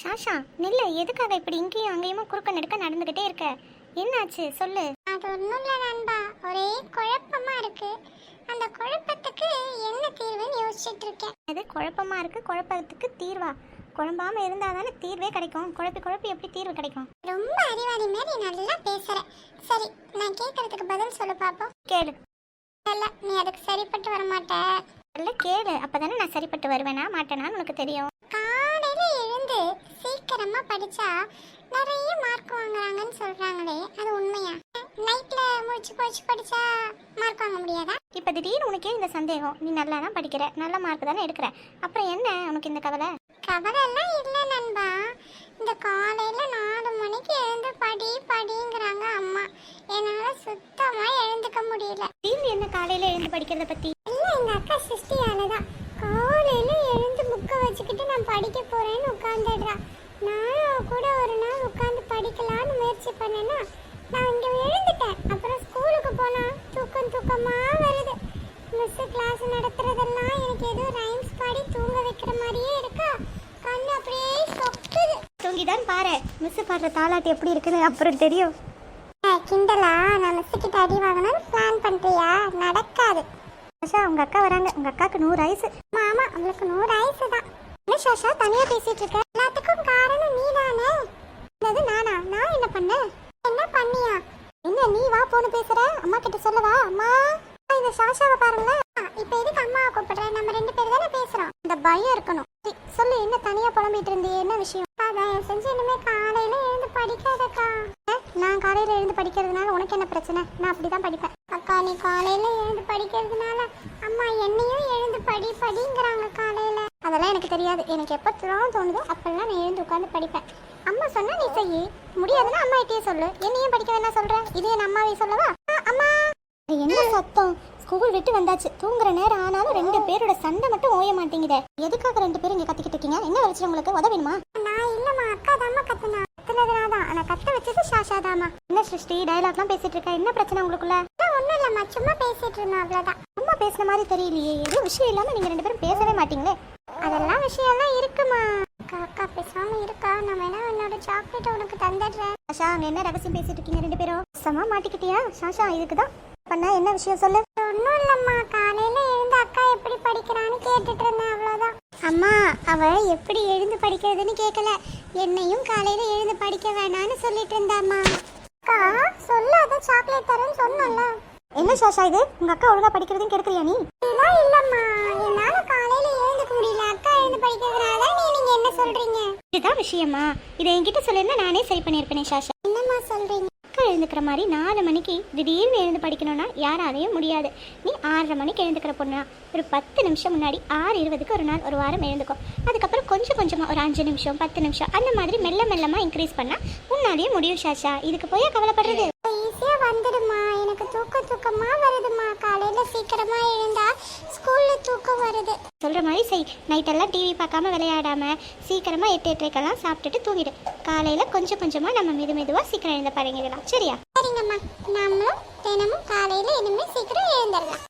ஷாஷா நில்ல எதுக்காக இப்படி இங்கேயும் அங்கேயுமா குறுக்க நெடுக்க நடந்துகிட்டே இருக்க? என்னாச்சு? சொல்லு. அது ஒன்றும் இல்லை நண்பா. ஒரே குழப்பமா இருக்கு. அந்த குழப்பத்துக்கு என்ன தீர்வுன்னு யோசிச்சுட்டு இருக்கேன். அது குழப்பமா இருக்கு? குழப்பத்துக்கு தீர்வா? குழம்பாம இருந்தா தானே தீர்வே கிடைக்கும். குழப்பி குழப்பி எப்படி தீர்வு கிடைக்கும்? ரொம்ப அறிவாளி மாதிரி நல்லா பேசுற. சரி நான் கேட்கறதுக்கு பதில் சொல்லு பாப்போம். கேளு. இல்ல நீ அதுக்கு சரிப்பட்டு வர மாட்ட இல்ல கேளு. அப்பதானே நான் சரிப்பட்டு வருவேனா மாட்டேனான்னு உனக்கு தெரியும். காலையில எழுந்து சீக்கிரமா படிச்சா நிறைய மார்க் வாங்குறாங்கன்னு சொல்றாங்களே அது உண்மையா? நைட்ல முடிச்சு போச்சு படிச்சா மார்க் வாங்க முடியாதா? இப்ப திடீர்னு உனக்கே இந்த சந்தேகம். நீ நல்லா தான் படிக்கிற நல்ல மார்க் தானே எடுக்கிற. அப்புறம் என்ன உனக்கு இந்த கவலை? கவலை எல்லாம் இல்ல நண்பா. இந்த காலையில நாலு மணிக்கு எழுந்து படி படிங்கிறாங்க அம்மா. என்னால சுத்தமா எழுந்துக்க முடியல. திடீர்னு என்ன காலையில எழுந்து படிக்கிறத பத்தி? இல்ல எங்க அக்கா சிருஷ்டியாலதான் காலையில எழுந்து புக்கை வச்சுக்கிட்டு நான் படிக்க போறேன்னு உட்காந்துடுறா நானும் கூட ஒரு நாள் உட்காந்து படிக்கலாம்னு முயற்சி பண்ணேன்னா நான் இங்கே எழுந்துட்டேன் அப்புறம் ஸ்கூலுக்கு போனால் தூக்கம் தூக்கமாக வருது. மிஸ்ஸு கிளாஸ் நடத்துறதெல்லாம் எனக்கு ஏதோ ரைம்ஸ் பாடி தூங்க வைக்கிற மாதிரியே இருக்கா? கண்ணு அப்படியே சொக்குது. தூங்கிதான் பாரு. மிஸ்ஸு பாடுற தாலாட்டு எப்படி இருக்குன்னு அப்புறம் தெரியும். கிண்டலா? நான் மிஸ்ஸு கிட்ட அடி வாங்கணும்னு பிளான் பண்ணுறியா நடக்காது. மிஸ்ஸா உங்கள் அக்கா வராங்க. உங்கள் அக்காவுக்கு நூறு வயசு. ஆமாம் அவளுக்கு நூறு ஐஸு தான் என்ன சாஷா தனியா பேசிட்டு இருக்க எல்லாத்துக்கும் காரணம் நீதானே? என்னது நானா? நான் என்ன பண்ணேன் என்ன பண்ணியா? என்ன நீ வா போன்னு பேசுற? அம்மா கிட்ட சொல்லவா? அம்மா இந்த சாஷாவை பாருங்களேன் இப்ப எதுக்கு அம்மாவை கூப்பிடுற? நம்ம ரெண்டு பேரும் தானே பேசுறோம். இந்த பயம் இருக்கணும். சொல்லு என்ன தனியா புலம்பிட்டு இருந்தியே என்ன விஷயம்? அதான் செஞ்சு இனிமே காலையில எழுந்து படிக்காதக்கா. நான் காலையில எழுந்து படிக்கிறதுனால உனக்கு என்ன பிரச்சனை? நான் அப்படிதான் படிப்பேன். அக்கா நீ காலையில எழுந்து படிக்கிறதுனால அம்மா என்னையும் எழுந்து படி படிங்கிறாங்க காலையில. அதெல்லாம் எனக்கு தெரியாது. எனக்கு எப்போ தோணுதோ அப்பெல்லாம் நான் எழுந்து உட்காந்து படிப்பேன். அம்மா சொன்னா நீ செய்யி முடியாதுன்னா அம்மா கிட்டே சொல்லு. என்னையும் படிக்க வேணா சொல்றேன் இது என் அம்மாவே சொல்லவா? அம்மா. என்ன சத்தம்? ஸ்கூல் விட்டு வந்தாச்சு. தூங்குற நேரம் ஆனாலும் ரெண்டு பேரோட சண்டை மட்டும் ஓய மாட்டேங்குதே. எதுக்காக ரெண்டு பேரும் இங்க கத்திக்கிட்டு இருக்கீங்க? என்ன வச்சு உங்களுக்கு? உதவிடுமா நான் இல்லம்மா. அக்கா தாம்மா கத்துனா. கத்துனதுனாதான் ஆனா கத்த வச்சது ஷாஷா தாமா என்ன சிருஷ்டி? டயலாக்லாம் பேசிட்டு இருக்க? என்ன பிரச்சனை உங்களுக்குள்ள? ஒன்றும் இல்லம்மா. சும்மா பேசிட்டு இருந்தோம் அவ்வளோதான் அம்மா பேசுன மாதிரி தெரியலையே. எதுவும் விஷயம் இல்லாம நீங்க ரெண்டு பேரும் பேசவே மாட்டீங்களே. அதெல்லாம் விஷயம்லாம் இருக்குமா? அக்கா அக்கா பேசாம இருக்கா. நான் வேணா என்னோட சாக்லேட் உனக்கு தந்துடுறேன். அங்க என்ன ரகசியம் பேசிட்டு இருக்கீங்க ரெண்டு பேரும்? சமா மாட்டிக்கிட்டியா? ஷாஷா இதுக்கு தான் பண்ண என்ன விஷயம் சொல்லு. ஒன்றும் இல்லம்மா. காலையில எழுந்து அக்கா எப்படி படிக்கிறான்னு கேட்டுட்டு இருந்தேன் அவ்வளோதான் அம்மா அவ எப்படி எழுந்து படிக்கிறதுன்னு கேட்கல என்னையும் காலையில எழுந்து படிக்க வேணாம்னு சொல்லிட்டு இருந்தாம்மா. அக்கா சொல்லாத சாக்லேட் தரேன்னு சொன்னல என்ன ஷாஷா இது? உங்க அக்கா ஒழுங்கா படிக்கிறதையும் கெடுக்கிறியா நீ? இல்லம்மா. சொல்றீங்க? இதுதான் விஷயமா. இதை என்கிட்ட சொல்லிருந்தா நானே சரி பண்ணியிருப்பேனே ஷாஷா. என்னம்மா சொல்றீங்க? அக்கா எழுந்துக்கிற மாதிரி நாலு மணிக்கு திடீர்னு எழுந்து படிக்கணும்னா யாராலையும் முடியாது. நீ ஆறரை மணிக்கு எழுந்துக்கிற பொண்ணா? ஒரு பத்து நிமிஷம் முன்னாடி ஆறு இருபதுக்கு ஒரு நாள் ஒரு வாரம் எழுந்துக்கோ. அதுக்கப்புறம் கொஞ்சம் கொஞ்சமாக ஒரு அஞ்சு நிமிஷம் பத்து நிமிஷம் அந்த மாதிரி மெல்ல மெல்லமாக இன்க்ரீஸ் பண்ணால் உன்னாலேயே முடியும் ஷாஷா. இதுக்கு போய் கவலைப்படுறது? ஈஸியா வந்துடுமா தூக்க தூக்கமா வருதுமா காலையில சீக்கிரமா எழுந்தா ஸ்கூல்ல தூக்கம் வருது. சொல்கிற மாதிரி செய். நைட்டெல்லாம் டிவி பார்க்காம விளையாடாம சீக்கிரமாக எட்டு எட்டரைக்கெல்லாம் சாப்பிட்டுட்டு தூங்கிடு. காலையில் கொஞ்சம் கொஞ்சமாக நம்ம மெது மெதுவாக சீக்கிரம் எழுந்த பழங்கிடலாம் சரியா? சரிங்கம்மா. நம்மளும் தினமும் காலையில இனிமே சீக்கிரம் எழுந்துடலாம்